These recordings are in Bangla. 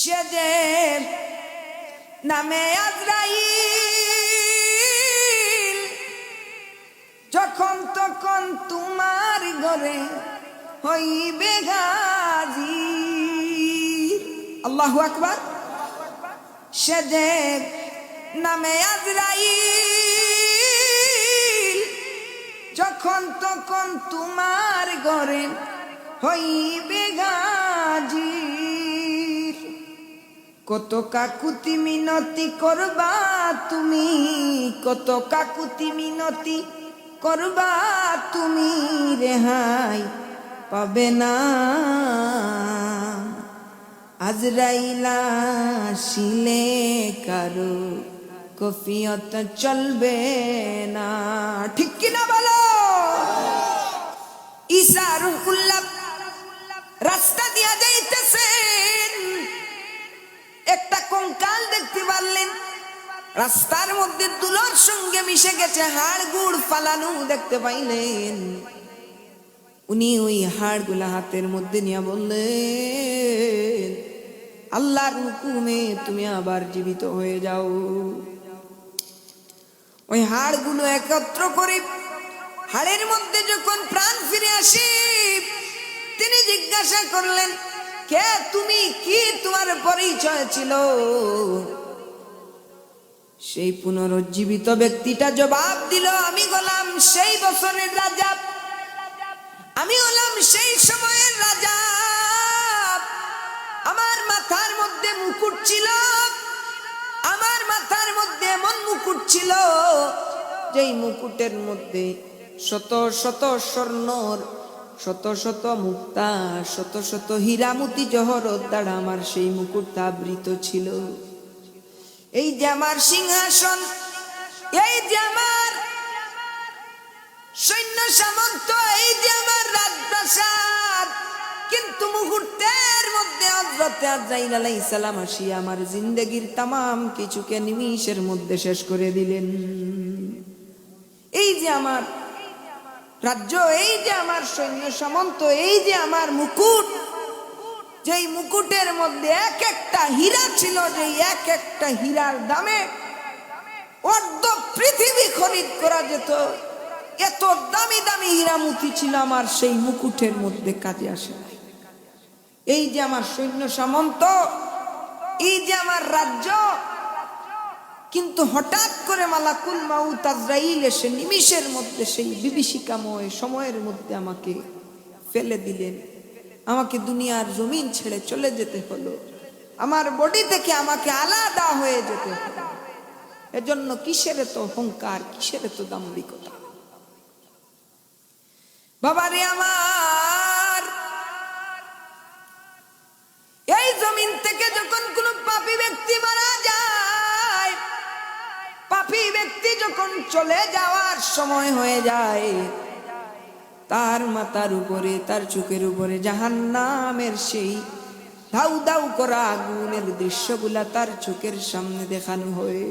সে যে নামে আজরাইল। যখন তখন তোমার ঘরে হইবে গাজী আল্লাহু আকবার। সে যে নামে আজরাইল। যখন তখন তোমার ঘরে হইবে গাজীর কত কাকুতি মিনতি করবা তুমি? কত কাকুতি মিনতি করবা তুমি রেহাই পাবে না। আজরাইলা শিলে কারও কফিয়ত চলবে না। ঠিক কিনা বলো? ঈসা রুহুল্লাহ, রাস্তা দিয়া রাস্তার মধ্যে তুলোর সঙ্গে মিশে গেছে হাড় গুড় ফালানো, দেখতে পাইলেন। উনি ওই হাড়গুলা হাতের মধ্যে নিয়ে বললেন, আল্লাহর হুকুমে তুমি আবার জীবিত হয়ে যাও। ওই হাড়গুলো একত্র করে হাড়ের মধ্যে যখন প্রাণ ফিরে আসে, তিনি জিজ্ঞাসা করলেন, কে তুমি? কি তোমার পরিচয় ছিল? সেই পুনরুজ্জীবিত ব্যক্তিটা জবাব দিল, আমি গলাম সেই বছরের রাজা। আমি হলাম সেই সময়ের রাজা। আমার মাথার মধ্যে মুকুট ছিল। আমার মাথার মধ্যে এমন মুকুট ছিল, যেই মুকুটের মধ্যে শত শত স্বর্ণর, শত শত মুক্তা, শত শত হীরামতি জহরত দ্বারা আমার সেই মুকুটটা আবৃত ছিল। এই যে আমার সিংহাসন, এই যে আমার সৈন্য সামন্ত, এই যে আমার রাজপ্রাসাদ। কিন্তু মুহূর্তের মধ্যে হযরতে আজরাইল আলাইহিস সালাম আসিয়া আমার জিন্দগির তামাম কিছুকে নিমিষের মধ্যে শেষ করে দিলেন। এই যে আমার রাজ্য, এই যে আমার সৈন্য সামন্ত, এই যে আমার মুকুট যেই মুকুটের মধ্যে এক একটা হীরা ছিল যে এক একটা হীরার দামে অর্ধ পৃথিবী খরিদ করা যেত এত দামি দামি হীরামতি ছিল আমার, সেই মুকুটের মধ্যে কাজে আসে। এই যে আমার সৈন্য সামন্ত, এই যে আমার রাজ্য, কিন্তু হঠাৎ করে মালাকুল মাউত আজরাইল এসে নিমিষের মধ্যে সেই বিভীষিকাময় সময়ের মধ্যে আমাকে ফেলে দিলেন আমাকে দুনিয়ার জমিন ছেড়ে চলে যেতে হলো। আমার বডি থেকে আমাকে আলাদা হয়ে যেতে হলো। এজন্য কিসের তো অহংকার, কিসের তো দাম্ভিকতা? বাবারে আমার, এই জমিন থেকে যখন কোন পাপী ব্যক্তি মারা যায়, পাপী ব্যক্তি যখন চলে যাওয়ার সময় হয়ে যায় তার মাথার উপরে, তার চোখের উপরে জাহান্নামের সেই ধাউ দাউ করা আগুনের দৃশ্যগুলা তার চোখের সামনে দেখানো হয়ে।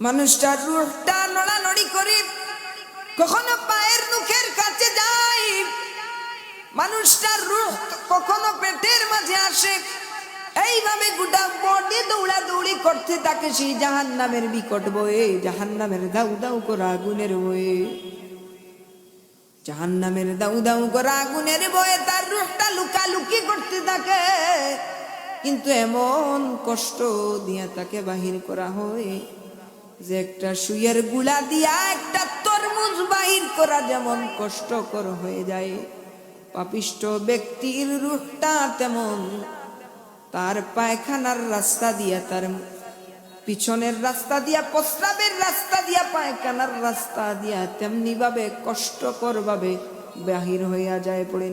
মানুষটার রূপটা নড়ানড়ি করে কখনো পায়ের মুখের কাছে যায়। মানুষটার রূহ কখনো পেটের মাঝে আসে। এইভাবে গোটা বডি দৌড়া দৌড়ি করতে থাকে সেই জাহান নামের বিকট বয়ে জাহান নামের দাউ দাউ করা আগুনের বয়ে। জাহান নামের দাউ দাউ করা আগুনের বয়ে তার রূপটা লুকালুকি করতে থাকে। কিন্তু এমন কষ্ট দিয়া তাকে বাহির করা হয় যে একটা সুইয়েরগুলা দিয়া একটা তরমুজ বাহির করা যেমন কষ্টকর হয়ে যায়। পাপিষ্ট ব্যক্তির রূপটা তেমন। তার পায়খানার রাস্তা দিয়া তার পিছনের রাস্তা দিয়া, প্রস্রাবের রাস্তা দিয়া, পায়খানার রাস্তা দিয়া, তেমনি ভাবে কষ্টকর ভাবে বাহির হইয়া যায় পড়ে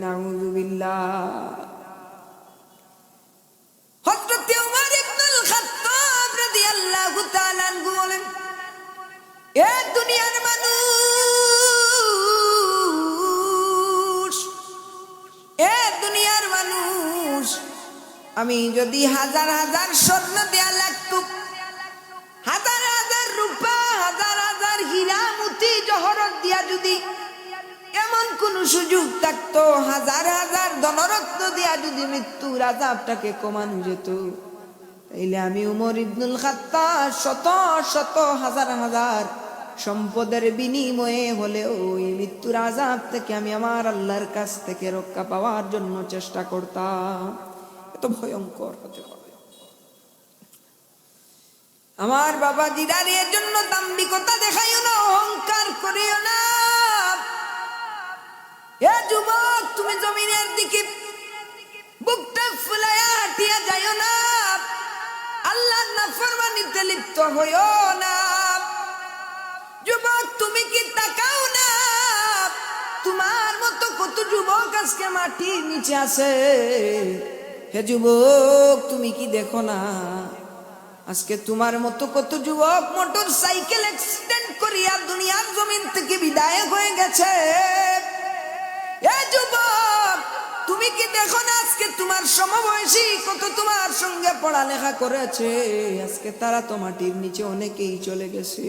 আনহু বলেন, এ দুনিয়ার মানুষ, এ দুনিয়ার মানুষ, আমি যদি হাজার হাজার স্বর্ণ দেয়া লাগতো হাজার হাজার রূপা, হাজার হাজার হীরা মুতি জহরত দিয়া যদি এমন কোন সুযোগ থাকতো, হাজার হাজার ধনরত্ন দিয়া যদি মৃত্যুর আজাবটাকে কমানো যেত, তাইলে আমি উমর ইবনুল খাত্তার শত শত হাজার হাজার সম্পদের বিনিময়ে হলেও ওই মৃত্যুর আজাব থেকে আমি আমার আল্লাহর কাছ থেকে রক্ষা পাওয়ার জন্য চেষ্টা করতাম। এত ভয়ঙ্কর হতে পারে। আমার বাবা দিদার এর জন্য দাম্বিকতা দেখাইও না, অহংকার করিও না। এ যুবক, তুমি জমিনের দিকে বুকটা ফুলাইয়া হাঁটিয়া যাইও না। আল্লাহ নাফরমানিতে লিপ্ত হইও না। যুবক, তুমি কি তাকাও না? তোমার মতো কত যুবক আজকে মাটির নিচে আছে। হে যুবক, তুমি কি দেখো না? আজকে তোমার মতো কত যুবক মোটর সাইকেল অ্যাক্সিডেন্ট করিয়া দুনিয়ার জমিন থেকে বিদায় হয়ে গেছে। যুবক, তুমি কি দেখো না আজকে তোমার সমবয়সী কত তোমার সঙ্গে পড়ালেখা করেছে? আজকে তারা তো মাটির নিচে অনেকেই চলে গেছে।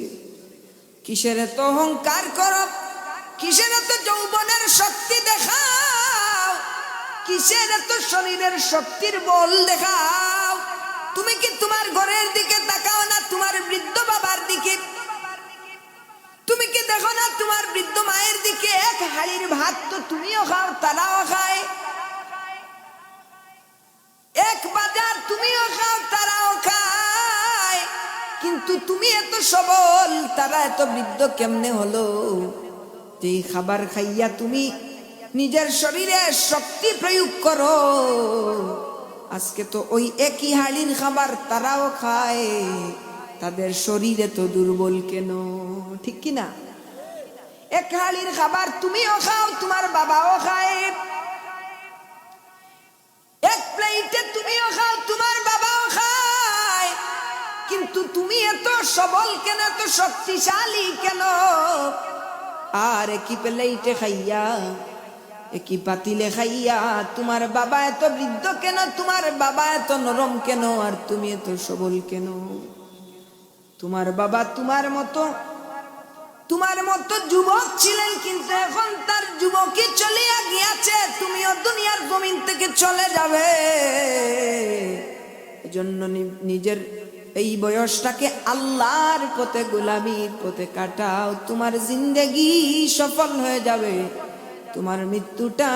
কিসের এত অহংকার করো? কিসের এত যৌবনের শক্তি দেখাও? কিসের এত শরীরের শক্তির বল দেখাও? তুমি কি তোমার ঘরের দিকে তাকাও না তোমার বৃদ্ধ বাবার দিকে? তুমি কি দেখো না তোমার বৃদ্ধ মায়ের দিকে এক হাড়ির ভাত তো তুমিও খাও, তারাও খায়? এক বাজার তুমিও খাও, তারাও খায়। কিন্তু তুমি এত সবল, তারা এত বৃদ্ধ কেমনে হলো? এই খাবার খাইয়া তুমি নিজের শরীরে শক্তি প্রয়োগ করো। আজকে তো ওই একই হাড়ির খাবার তারাও খায়। তাদের শরীরে তো দুর্বল কেন? ঠিক কি না এক হাড়ির খাবার তুমিও খাও, তোমার বাবাও খায়। এক প্লেটে তুমিও খাও, তোমার বাবাও খায়। কিন্তু তুমি এত সবল কেন, এত শক্তিশালী কেন? আর একই প্লেটে খাইয়া একই পাতিলে খাইয়া তোমার বাবা এত বৃদ্ধ কেন? তোমার বাবা এত নরম কেন? আর তুমি এত সবল কেন? তোমার বাবা তোমার মতো তোমার মতো যুবক ছিলেন কিন্তু এখন তার যুবকই চলিয়া গিয়াছে। তুমিও দুনিয়ার জমিন থেকে চলে যাবে। এজন্য নি- নিজের এই বয়সটাকে আল্লাহর পথে গোলামির পথে কাটাও। তোমার জিন্দেগি সফল হয়ে যাবে। তোমার মৃত্যুটা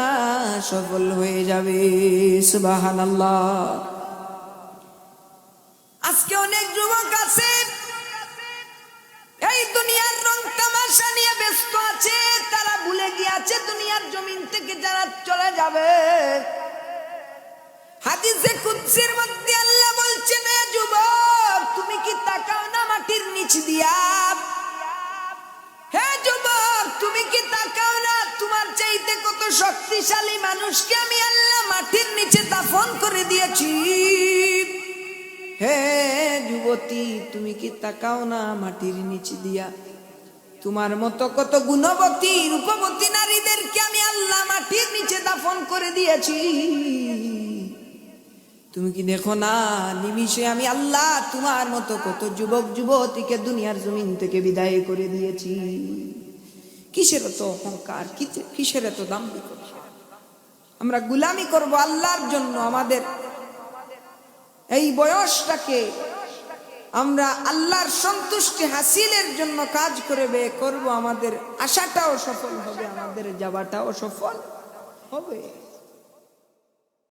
সফল হয়ে যাবে সুবাহান আজকে অনেক যুবক আছে, এই দুনিয়ার রং তামাশা নিয়ে ব্যস্ত আছে, তারা ভুলে গিয়েছে দুনিয়ার জমিন থেকে যারা চলে যাবে। হাদিসে কুদসির মধ্যে আল্লাহ বলছেন যুবক, তুমি কি তাকাও না মাটির নিচ দিয়া? হে যুবক তুমি কি তাকাও না তোমার চাইতে কত শক্তিশালী মানুষকে আমি আল্লাহ মাটির নিচে দাফন করে দিয়েছি। হে যুবতী, তুমি কি তাকাও না মাটির নিচে দিয়া? তোমার মতো কত গুণবতী, রূপবতী নারীদেরকে আমি আল্লাহ মাটির নিচে দাফন করে দিয়েছি। তুমি কি দেখো না, নিমিষে আমি আল্লাহ তোমার মতো কত যুবক, যুবতীকে দুনিয়ার জমিন থেকে বিদায় করে দিয়েছি? কিসের এত অহংকার? কিসে- কিসের এত দাম্ভিকতা? আমরা গুলামি করব আল্লাহর জন্য আমাদের। এই বয়সটাকে আমরা আল্লাহর সন্তুষ্টি হাসিলের জন্য কাজ করে বে করব, আমাদের আশাটাও সফল হবে, আমাদের যাওয়াটাও সফল হবে।